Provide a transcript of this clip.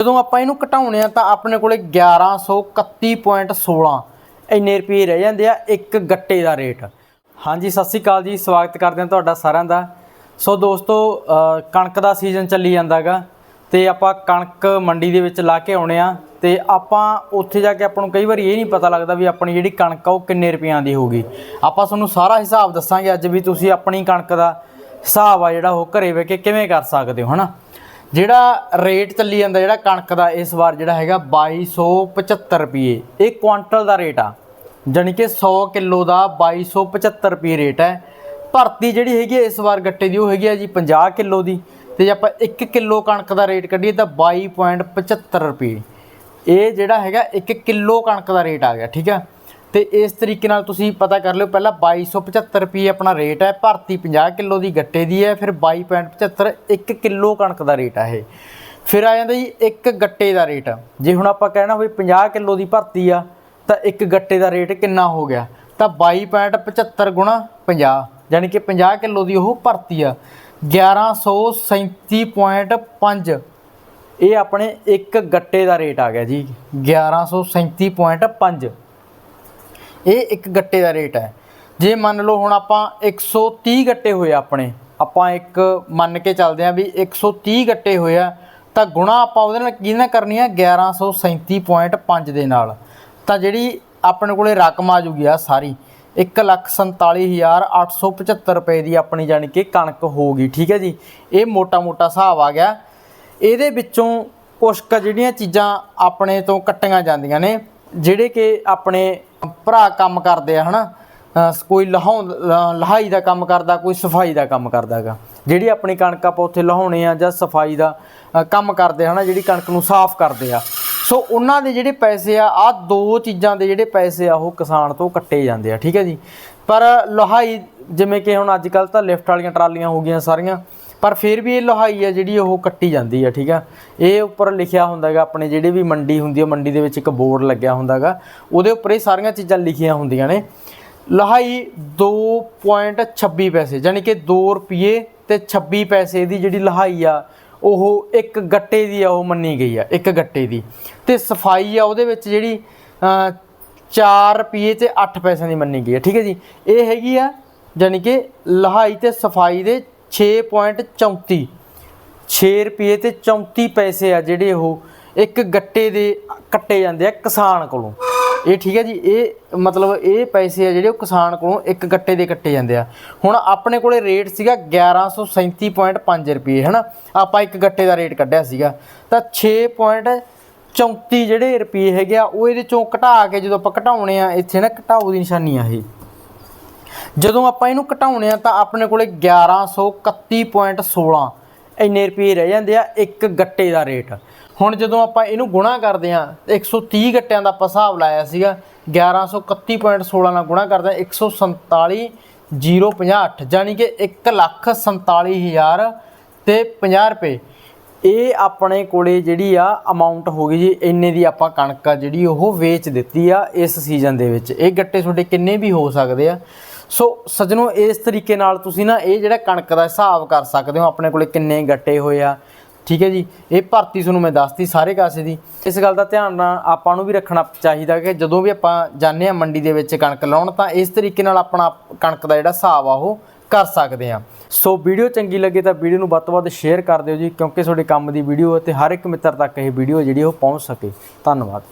ਜਦੋਂ ਆਪਾਂ ਇਹਨੂੰ ਘਟਾਉਣੇ ਆ ਤਾਂ ਆਪਣੇ ਕੋਲੇ 1131.16 ਇੰਨੇ ਰੁਪਏ ਰਹਿ ਜਾਂਦੇ ਆ ਇੱਕ ਗੱਟੇ ਦਾ ਰੇਟ। ਹਾਂਜੀ, ਸਤਿ ਸ੍ਰੀ ਅਕਾਲ ਜੀ, ਸਵਾਗਤ ਕਰਦੇ ਹਾਂ ਤੁਹਾਡਾ ਸਾਰਿਆਂ ਦਾ। ਸੋ ਦੋਸਤੋ ਕਣਕ ਦਾ ਸੀਜ਼ਨ ਚੱਲੀ ਜਾਂਦਾਗਾ ਤੇ ਆਪਾਂ ਕਣਕ ਮੰਡੀ ਦੇ ਵਿੱਚ ਲਾ ਕੇ ਆਉਣੇ ਆ ਤੇ ਆਪਾਂ ਉੱਥੇ ਜਾ ਕੇ ਆਪਾਂ ਨੂੰ ਕਈ ਵਾਰੀ ਇਹ ਨਹੀਂ ਪਤਾ ਲੱਗਦਾ ਵੀ ਆਪਣੀ ਜਿਹੜੀ ਕਣਕ ਆ ਉਹ ਕਿੰਨੇ ਰੁਪਈਆਂ ਦੀ ਹੋਊਗੀ। ਆਪਾਂ ਤੁਹਾਨੂੰ ਸਾਰਾ ਹਿਸਾਬ ਦੱਸਾਂਗੇ ਅੱਜ ਵੀ ਤੁਸੀਂ ਆਪਣੀ ਕਣਕ ਦਾ ਹਿਸਾਬ ਆ ਜਿਹੜਾ ਉਹ ਘਰੇ ਬਹਿ ਕੇ ਕਿਵੇਂ ਕਰ ਸਕਦੇ ਹੋ, ਹਨਾ? ਜਿਹੜਾ ਰੇਟ ਚੱਲੀ ਜਾਂਦਾ, ਜਿਹੜਾ ਕਣਕ ਦਾ ਇਸ ਵਾਰ ਜਿਹੜਾ ਹੈਗਾ 2275 ਰੁਪਏ। ਇਹ ਕੁਆਂਟਲ ਦਾ ਰੇਟ ਆ। ਜਾਣੀ ਕਿ 100 ਕਿਲੋ ਦਾ 2275 ਰੁਪਏ ਰੇਟ ਹੈ। ਭਰਤੀ ਜਿਹੜੀ ਹੈਗੀ ਹੈ ਇਸ ਵਾਰ ਗੱਟੇ ਦੀ, ਉਹ ਹੈਗੀ ਆ ਜੀ 50 ਕਿਲੋ ਦੀ। ਤੇ ਜੇ ਆਪਾਂ 1 ਕਿਲੋ ਕਣਕ ਦਾ ਰੇਟ ਕੱਢੀਏ ਤਾਂ 22.75 ਰੁਪਏ। ਇਹ ਜਿਹੜਾ ਹੈਗਾ 1 ਕਿਲੋ ਕਣਕ ਦਾ ਰੇਟ ਆ ਗਿਆ, ਠੀਕ ਆ। ਤੇ ਇਸ ਤਰੀਕੇ ਨਾਲ ਤੁਸੀਂ ਪਤਾ ਕਰ ਲਿਓ, ਪਹਿਲਾਂ 2275 ਰੁਪਏ ਆਪਣਾ ਰੇਟ ਹੈ, ਭਰਤੀ 50 ਕਿਲੋ ਦੀ ਗੱਟੇ ਦੀ ਹੈ, ਫਿਰ 22.75 1 ਕਿਲੋ ਕਣਕ ਦਾ ਰੇਟ ਆ ਇਹ। ਫਿਰ ਆ ਜਾਂਦਾ ਜੀ ਇੱਕ ਗੱਟੇ ਦਾ ਰੇਟ ਜੇ ਹੁਣ ਆਪਾਂ ਕਹਿਣਾ ਹੋਵੇ 50 ਕਿਲੋ ਦੀ ਭਰਤੀ ਆ, ਤਾਂ ਇੱਕ ਗੱਟੇ ਦਾ ਰੇਟ ਕਿੰਨਾ ਹੋ ਗਿਆ? ਤਾਂ 22.75 ਗੁਣਾ 50 ਯਾਨੀ ਕਿ 50 ਕਿਲੋ ਦੀ ਉਹ ਭਰਤੀ ਆ 1137.5 ਇਹ ਆਪਣੇ ਇੱਕ ਗੱਟੇ ਦਾ ਰੇਟ ਆ ਗਿਆ ਜੀ 1137.5 ਇਹ ਇੱਕ ਗੱਟੇ ਦਾ ਰੇਟ ਹੈ। ਜੇ ਮੰਨ ਲਓ ਹੁਣ ਆਪਾਂ 130 ਗੱਟੇ ਹੋਏ ਆਪਣੇ, ਆਪਾਂ ਇੱਕ ਮੰਨ ਕੇ ਚੱਲਦੇ ਆਂ ਵੀ 130 ਗੱਟੇ ਹੋਏ ਆ, ਤਾਂ ਗੁਣਾ ਆਪਾਂ ਉਹਦੇ ਨਾਲ ਕਿਹਦੇ ਨਾਲ ਕਰਨੀ ਆ? 1137.5 ਦੇ ਨਾਲ। ਤਾਂ ਜਿਹੜੀ ਆਪਣੇ ਕੋਲੇ ਰਕਮ ਆ ਜੂਗੀ ਆ ਸਾਰੀ 147875 ਰੁਪਏ ਦੀ ਆਪਣੀ ਜਾਣੀ ਕਿ ਕਣਕ ਹੋ ਗਈ ਠੀਕ ਹੈ ਜੀ? ਇਹ ਮੋਟਾ-ਮੋਟਾ ਹਿਸਾਬ ਆ ਗਿਆ। ਇਹਦੇ ਵਿੱਚੋਂ ਕੁਛ ਕੁ ਜਿਹੜੀਆਂ ਚੀਜ਼ਾਂ ਆਪਣੇ ਤੋਂ ਕੱਟੀਆਂ ਜਾਂਦੀਆਂ ਨੇ, ਜਿਹੜੇ ਕਿ ਆਪਣੇ ਭਰਾ ਕੰਮ ਕਰਦੇ ਆ ਹਨਾ? ਅਹ ਕੋਈ ਲਹਾਉਂ ਲਹਾਈ ਦਾ ਕੰਮ ਕਰਦਾ ਕੋਈ ਸਫ਼ਾਈ ਦਾ ਕੰਮ ਕਰਦਾਗਾ ਜਿਹੜੀ ਆਪਣੀ ਕਣਕ ਆਪਾਂ ਉੱਥੇ ਲਹਾਉਣੇ ਆ ਜਾਂ ਸਫ਼ਾਈ ਦਾ ਅ, ਕੰਮ ਕਰਦੇ ਆ ਹਨਾ? ਜਿਹੜੀ ਕਣਕ ਨੂੰ ਸਾਫ਼ ਕਰਦੇ ਆ। ਸੋ ਉਹਨਾਂ ਦੇ ਜਿਹੜੇ ਪੈਸੇ ਆ ਆ ਦੋ ਚੀਜ਼ਾਂ ਦੇ ਜਿਹੜੇ ਪੈਸੇ ਆ ਉਹ ਕਿਸਾਨ ਤੋਂ ਕੱਟੇ ਜਾਂਦੇ ਆ ਠੀਕ ਹੈ ਜੀ? ਪਰ ਲਹਾਈ ਜਿਵੇਂ ਕਿ ਹੁਣ ਅੱਜ ਕੱਲ ਤਾਂ ਲਿਫਟ ਵਾਲੀਆਂ ਟਰਾਲੀਆਂ ਹੋ ਗਈਆਂ ਸਾਰੀਆਂ ਪਰ ਫਿਰ ਵੀ ਇਹ ਲੋਹਾਈ ਆ ਜਿਹੜੀ ਉਹ ਕੱਟੀ ਜਾਂਦੀ ਆ ਠੀਕ ਆ? ਇਹ ਉੱਪਰ ਲਿਖਿਆ ਹੁੰਦਾਗਾ ਆਪਣੇ ਜਿਹੜੇ ਵੀ ਮੰਡੀ ਹੁੰਦੀ ਆ ਮੰਡੀ ਦੇ ਵਿੱਚ ਇੱਕ ਬੋਰਡ ਲੱਗਿਆ ਹੁੰਦਾਗਾ ਉਹਦੇ ਉੱਪਰ ਇਹ ਸਾਰੀਆਂ ਚੀਜ਼ਾਂ ਲਿਖੀਆਂ ਹੁੰਦੀਆਂ ਨੇ। ਲੋਹਾਈ 2.26 ਪੈਸੇ ਯਾਨੀ ਕਿ 2 ਰੁਪਏ ਤੇ 26 ਪੈਸੇ ਦੀ ਜਿਹੜੀ ਲਹਾਈ ਆ ਉਹ ਇੱਕ ਗੱਟੇ ਦੀ ਆ ਉਹ ਮੰਨੀ ਗਈ ਆ ਇੱਕ ਗੱਟੇ ਦੀ। ਤੇ ਸਫ਼ਾਈ ਆ ਉਹਦੇ ਵਿੱਚ ਜਿਹੜੀ ਅ, 4 ਰੁਪਏ ਤੇ 8 ਪੈਸਿਆਂ ਦੀ ਮੰਨੀ ਗਈ ਆ ਠੀਕ ਹੈ ਜੀ? ਇਹ ਹੈਗੀ ਆ ਯਾਨੀ ਕਿ ਲਹਾਈ ਤੇ ਸਫ਼ਾਈ ਦੇ 6.34 6 ਰੁਪਏ ਤੇ 34 ਪੈਸੇ ਆ ਜਿਹੜੇ ਉਹ ਇੱਕ ਗੱਟੇ ਦੇ ਕੱਟੇ ਜਾਂਦੇ ਆ ਕਿਸਾਨ ਕੋਲੋਂ। ਇਹ ਠੀਕ ਹੈ ਜੀ, ਇਹ ਮਤਲਬ ਇਹ ਪੈਸੇ ਆ ਜਿਹੜੇ ਉਹ ਕਿਸਾਨ ਕੋਲੋਂ ਇੱਕ ਗੱਟੇ ਦੇ ਕੱਟੇ ਜਾਂਦੇ ਆ। ਹੁਣ ਆਪਣੇ ਕੋਲੇ ਰੇਟ ਸੀਗਾ 1137.5 ਰੁਪਏ, ਹਨਾ? ਆਪਾਂ ਇੱਕ ਗੱਟੇ ਦਾ ਰੇਟ ਕੱਢਿਆ ਸੀਗਾ। ਤਾਂ 6.34 ਜਿਹੜੇ ਰੁਪਏ ਹੈਗੇ ਆ, ਉਹ ਇਹਦੇ ਚੋਂ ਘਟਾ ਕੇ ਜਦੋਂ ਆਪਾਂ ਘਟਾਉਣੇ ਆ, ਇੱਥੇ ਨਾ ਘਟਾਓ ਦੀ ਨਿਸ਼ਾਨੀ ਆ ਇਹ। ਜਦੋਂ ਆਪਾਂ ਇਹਨੂੰ ਘਟਾਉਣੇ ਆ ਤਾਂ ਆਪਣੇ ਕੋਲੇ 1131.16 ਇੰਨੇ ਰੁਪਏ ਰਹਿ ਜਾਂਦੇ ਆ ਇੱਕ ਗੱਟੇ ਦਾ ਰੇਟ। ਹੁਣ ਜਦੋਂ ਆਪਾਂ ਇਹਨੂੰ ਗੁਣਾ ਕਰਦੇ ਆ 130 ਗੱਟਿਆਂ ਦਾ ਆਪਾਂ ਹਿਸਾਬ ਲਾਇਆ ਸੀਗਾ 1131.16 ਨਾਲ ਗੁਣਾ ਕਰਦੇ ਆ 147058 ਯਾਨੀ ਕਿ 147000 ਤੇ 50 ਰੁਪਏ। ਇਹ ਆਪਣੇ ਕੋਲੇ ਜਿਹੜੀ ਆ ਅਮਾਉਂਟ ਹੋ ਗਈ ਜੀ, ਇੰਨੇ ਦੀ ਆਪਾਂ ਕਣਕ ਆ ਜਿਹੜੀ ਉਹ ਵੇਚ ਦਿੱਤੀ ਆ ਇਸ ਸੀਜ਼ਨ ਦੇ ਵਿੱਚ। ਇਹ ਗੱਟੇ ਤੁਹਾਡੇ ਕਿੰਨੇ ਵੀ ਹੋ ਸਕਦੇ ਆ। ਸੋ ਸੱਜਣੋ, ਇਸ ਤਰੀਕੇ ਨਾਲ ਤੁਸੀਂ ਨਾ ਇਹ ਜਿਹੜਾ ਕਣਕ ਦਾ ਹਿਸਾਬ ਕਰ ਸਕਦੇ ਹੋ, ਆਪਣੇ ਕੋਲੇ ਕਿੰਨੇ ਗੱਟੇ ਹੋਏ ਆ, ਠੀਕ ਹੈ ਜੀ? ਇਹ ਭਰਤੀ ਤੁਹਾਨੂੰ ਮੈਂ ਦੱਸਤੀ ਸਾਰੇ ਕਾਸੇ ਦੀ। ਇਸ ਗੱਲ ਦਾ ਧਿਆਨ ਨਾਲ ਆਪਾਂ ਨੂੰ ਵੀ ਰੱਖਣਾ ਚਾਹੀਦਾ ਕਿ ਜਦੋਂ ਵੀ ਆਪਾਂ ਜਾਂਦੇ ਆ ਮੰਡੀ ਦੇ ਵਿੱਚ ਕਣਕ ਲਾਉਣ, ਤਾਂ ਇਸ ਤਰੀਕੇ ਨਾਲ ਆਪਣਾ ਕਣਕ ਦਾ ਜਿਹੜਾ ਹਿਸਾਬ ਆ ਉਹ ਕਰ ਸਕਦੇ ਆ ਸੋ ਵੀਡੀਓ ਚੰਗੀ ਲੱਗੇ ਤਾਂ ਵੀਡੀਓ ਨੂੰ ਵੱਧ ਤੋਂ ਵੱਧ ਸ਼ੇਅਰ ਕਰ ਦਿਓ ਜੀ, ਕਿਉਂਕਿ ਤੁਹਾਡੇ ਕੰਮ ਦੀ ਵੀਡੀਓ ਹੈ ਤੇ ਹਰ ਇੱਕ ਮਿੱਤਰ ਤੱਕ ਇਹ ਵੀਡੀਓ ਜਿਹੜੀ ਉਹ ਪਹੁੰਚ ਸਕੇ। ਧੰਨਵਾਦ।